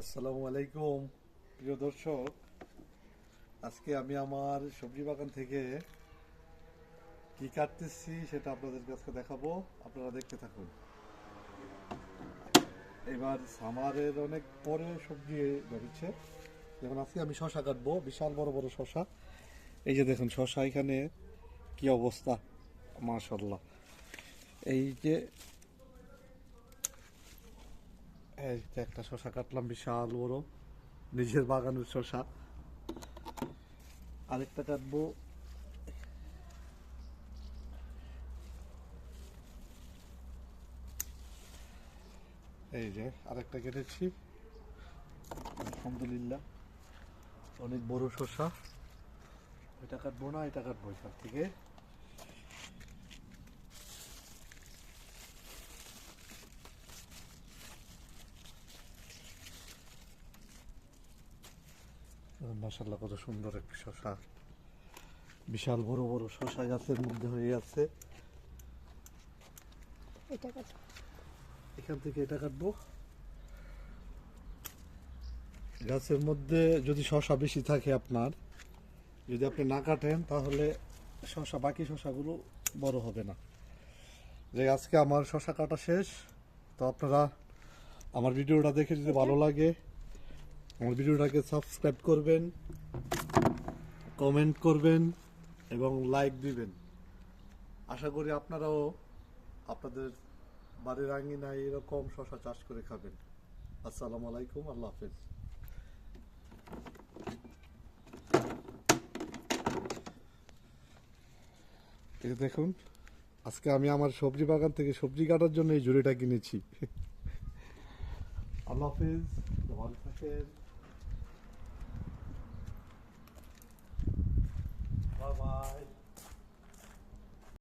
আসসালামু আলাইকুম, প্রিয় দর্শক। আজকে আমি আমার সবজি বাগান থেকে কি কাটতেছি সেটা আপনাদের কাছে দেখাবো। আপনারা দেখতে থাকুন। এবার সামারের অনেক পরে সবজি ধরেছে যেমন আজকে আমি শশা কাটবো, বিশাল বড় বড় শশা। এই যে দেখুন, শশা এখানে কি অবস্থা? মাশাল্লাহ এই যে এই একটা শশা কাটলাম, বিশাল বড়। নিজের বাগানের শশা আরেকটা কাটবো। এই যে আরেকটা কেটেছি। আলহামদুলিল্লাহ। অনেক বড় শশা ওইটা কাটবো না, এটা কাটবো এখান থেকে। মাসাল্লাহ কত সুন্দর একটি শশা। বিশাল বড় বড় শশা গাছের মধ্যে হয়ে আছে। এটা এখান থেকে এটা কাটবো। গাছের মধ্যে যদি শশা বেশি থাকে আপনার যদি আপনি না কাটেন তাহলে শশা বাকি শশাগুলো বড় হবে না। যে আজকে আমার শশা কাটা শেষ তো আপনারা আমার ভিডিওটা দেখে যদি ভালো লাগে আমার ভিডিওটাকে সাবস্ক্রাইব করবেন কমেন্ট করবেন এবং লাইক দিবেন। আশা করি আপনারাও আপনাদের বাড়ির আঙ্গিনায় এরকম শশা চাষ করে খাবেন। আসসালামু আলাইকুম, আল্লাহ হাফেজ। দেখুন, আজকে আমি আমার সবজি বাগান থেকে সবজি কাটার জন্য এই জুড়িটা কিনেছি। আল্লাহ হাফেজ ভালো থাকেন।